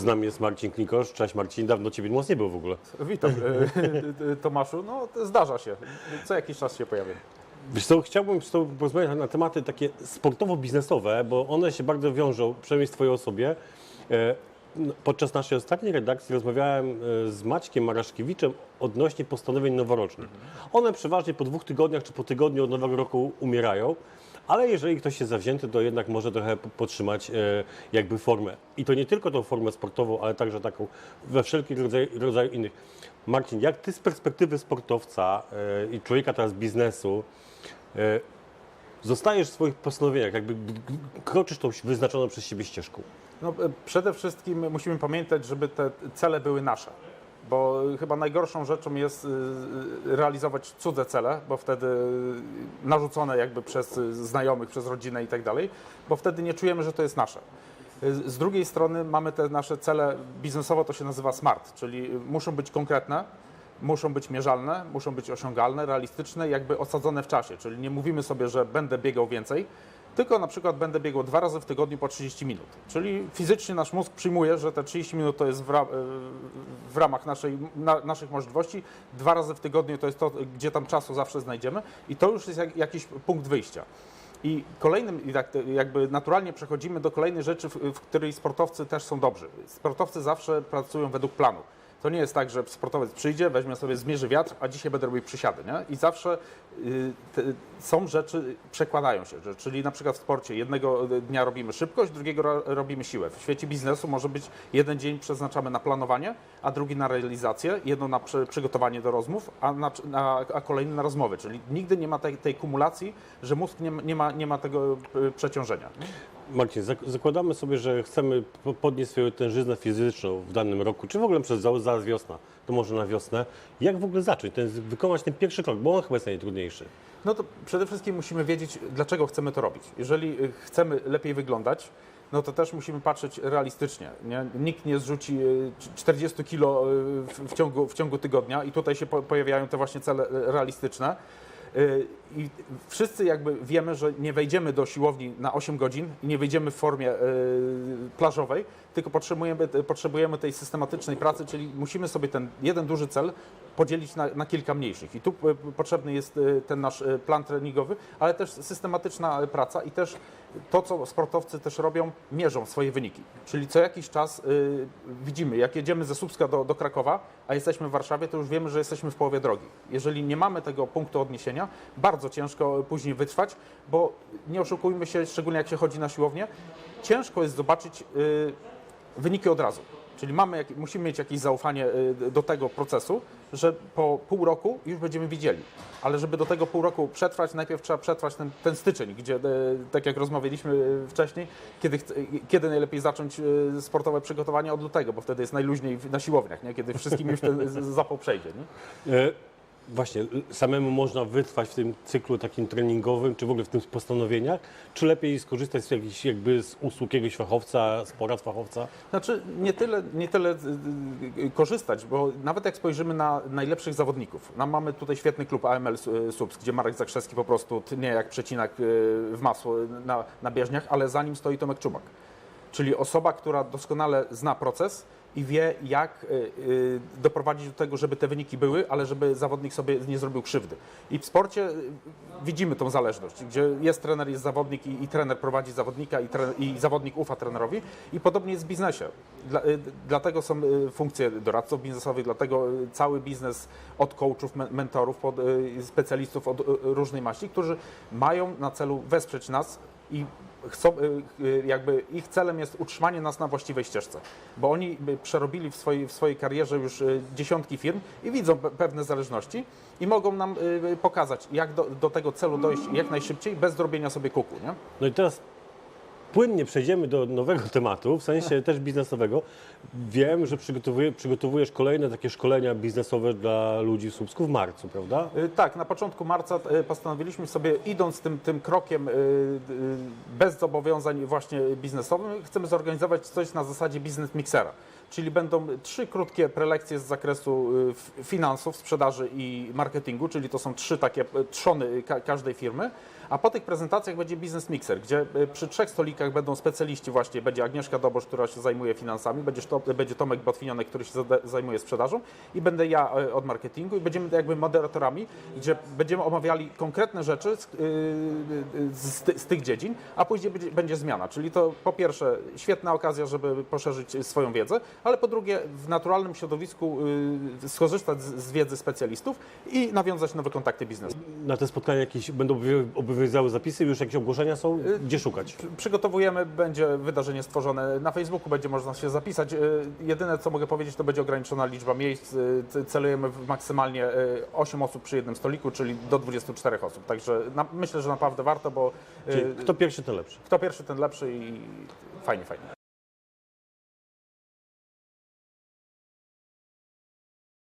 Z nami jest Marcin Klikosz. Cześć Marcin, dawno Ciebie nas nie było w ogóle. Witam e, Tomaszu. No zdarza się. Co jakiś czas się pojawiam. Wiesz co, chciałbym z Tobą porozmawiać na tematy takie sportowo-biznesowe, bo one się bardzo wiążą, przynajmniej w Twojej osobie. E, no, Podczas naszej ostatniej redakcji rozmawiałem e, z Maćkiem Maraszkiewiczem odnośnie postanowień noworocznych. One przeważnie po dwóch tygodniach czy po tygodniu od nowego roku umierają, ale jeżeli ktoś jest zawzięty, to jednak może trochę po- podtrzymać e, jakby formę. I to nie tylko tą formę sportową, ale także taką we wszelkich rodzaj, rodzaju innych. Marcin, jak Ty z perspektywy sportowca e, i człowieka teraz biznesu, e, zostajesz w swoich postanowieniach, jakby kroczysz tą wyznaczoną przez siebie ścieżką. No, przede wszystkim musimy pamiętać, żeby te cele były nasze. Bo chyba najgorszą rzeczą jest e, realizować cudze cele, bo wtedy narzucone jakby przez e, znajomych, przez rodzinę i tak dalej, bo wtedy nie czujemy, że to jest nasze. Z drugiej strony mamy te nasze cele biznesowo, to się nazywa SMART, czyli muszą być konkretne, muszą być mierzalne, muszą być osiągalne, realistyczne, jakby osadzone w czasie. Czyli nie mówimy sobie, że będę biegał więcej, tylko na przykład będę biegał dwa razy w tygodniu po 30 minut. Czyli fizycznie nasz mózg przyjmuje, że te 30 minut to jest w, ra, w ramach naszej, na, naszych możliwości, dwa razy w tygodniu to jest to, gdzie tam czasu zawsze znajdziemy i to już jest jak, jakiś punkt wyjścia. I kolejnym, tak jakby naturalnie przechodzimy do kolejnej rzeczy, w, w której sportowcy też są dobrzy. Sportowcy zawsze pracują według planu. To nie jest tak, że sportowiec przyjdzie, weźmie sobie, zmierzy wiatr, a dzisiaj będę robił przysiady, nie? I zawsze y, te, są rzeczy, przekładają się, że, czyli na przykład w sporcie jednego dnia robimy szybkość, drugiego ro, robimy siłę. W świecie biznesu może być jeden dzień przeznaczamy na planowanie, a drugi na realizację, jedno na przy, przygotowanie do rozmów, a, na, na, a kolejny na rozmowy. Czyli nigdy nie ma tej, tej kumulacji, że mózg nie, nie, ma, nie ma tego y, przeciążenia. Marcin, zak- zakładamy sobie, że chcemy po- podnieść swoją tężyznę fizyczną w danym roku, czy w ogóle przez za- zaraz wiosna, to może na wiosnę. Jak w ogóle zacząć, ten, wykonać ten pierwszy krok, bo on chyba jest najtrudniejszy. No to przede wszystkim musimy wiedzieć, dlaczego chcemy to robić. Jeżeli y, chcemy lepiej wyglądać, no to też musimy patrzeć realistycznie. Nie? Nikt nie zrzuci y, 40 kilo y, w, ciągu, w ciągu tygodnia i tutaj się po, pojawiają te właśnie cele y, realistyczne. Y, I wszyscy jakby wiemy, że nie wejdziemy do siłowni na 8 godzin i nie wejdziemy w formie y, plażowej, tylko potrzebujemy, potrzebujemy tej systematycznej pracy, czyli musimy sobie ten jeden duży cel podzielić na, na kilka mniejszych. I tu y, potrzebny jest y, ten nasz y, plan treningowy, ale też systematyczna praca i też to, co sportowcy też robią, mierzą swoje wyniki. Czyli co jakiś czas y, widzimy, jak jedziemy ze Słupska do, do Krakowa, a jesteśmy w Warszawie, to już wiemy, że jesteśmy w połowie drogi. Jeżeli nie mamy tego punktu odniesienia, bardzo ciężko później wytrwać, bo nie oszukujmy się, szczególnie jak się chodzi na siłownię, ciężko jest zobaczyć y, wyniki od razu. Czyli mamy, musimy mieć jakieś zaufanie y, do tego procesu, że po pół roku już będziemy widzieli. Ale żeby do tego pół roku przetrwać, najpierw trzeba przetrwać ten, ten styczeń, gdzie, y, tak jak rozmawialiśmy wcześniej, kiedy, kiedy najlepiej zacząć sportowe przygotowanie od lutego, bo wtedy jest najluźniej na siłowniach, nie? kiedy wszystkim już ten zapał przejdzie. Nie? Właśnie, l- samemu można wytrwać w tym cyklu takim treningowym, czy w ogóle w tym postanowieniach, czy lepiej skorzystać z jakichś jakby z usług jakiegoś fachowca, z porad fachowca? Znaczy nie tyle, nie tyle y, y, korzystać, bo nawet jak spojrzymy na najlepszych zawodników, no, mamy tutaj świetny klub AML y, Subs, gdzie Marek Zakrzewski po prostu tnie jak przecinak y, w masło na, na bieżniach, ale za nim stoi Tomek Czumak. Czyli osoba, która doskonale zna proces i wie, jak y, y, doprowadzić do tego, żeby te wyniki były, ale żeby zawodnik sobie nie zrobił krzywdy. I w sporcie y, widzimy tą zależność, gdzie jest trener, jest zawodnik i, i trener prowadzi zawodnika i, tre, i zawodnik ufa trenerowi. I podobnie jest w biznesie. Dla, dlatego są funkcje doradców biznesowych, dlatego cały biznes od coachów, men- mentorów, pod, specjalistów od różnej maści, którzy mają na celu wesprzeć nas i chcą, y, y, jakby ich celem jest utrzymanie nas na właściwej ścieżce, bo oni przerobili w swojej, w swojej karierze już y, dziesiątki firm i widzą pe- pewne zależności i mogą nam pokazać, jak do, do tego celu dojść jak najszybciej, bez zrobienia sobie kuku, nie? No i teraz płynnie przejdziemy do nowego tematu, w sensie też biznesowego. Wiem, że przygotowuje, przygotowujesz kolejne takie szkolenia biznesowe dla ludzi w Słupsku w marcu, prawda? Y, Tak, na początku marca y, postanowiliśmy sobie, idąc tym, tym krokiem y, bez zobowiązań właśnie biznesowych, chcemy zorganizować coś na zasadzie biznes mixera. Czyli będą trzy krótkie prelekcje z zakresu y, finansów, sprzedaży i marketingu, czyli to są trzy takie y, trzony ka- każdej firmy, A po tych prezentacjach będzie biznes mixer, gdzie y, przy trzech stolikach będą specjaliści właśnie, będzie Agnieszka Dobosz, która się zajmuje finansami, będzie, to, będzie Tomek Botwinionek, który się zajmuje sprzedażą i będę ja y, od marketingu i będziemy jakby moderatorami, gdzie będziemy omawiali konkretne rzeczy z, y, y, z, z tych dziedzin, a później będzie, będzie zmiana. Czyli to po pierwsze świetna okazja, żeby poszerzyć swoją wiedzę, ale po drugie w naturalnym środowisku y, skorzystać z, wiedzy specjalistów i nawiązać nowe kontakty biznesowe. Na te spotkania jakieś będą obowią- obowiązywały zapisy, już jakieś ogłoszenia są? Gdzie szukać? Przygotowujemy, będzie wydarzenie stworzone na Facebooku, będzie można się zapisać. Y, Jedyne co mogę powiedzieć, to będzie ograniczona liczba miejsc. Y, Celujemy w maksymalnie y, 8 osób przy jednym stoliku, czyli do 24 osób. Także na, myślę, że naprawdę warto, bo y, Czyli kto pierwszy, ten lepszy. kto pierwszy, ten lepszy i fajnie, fajnie.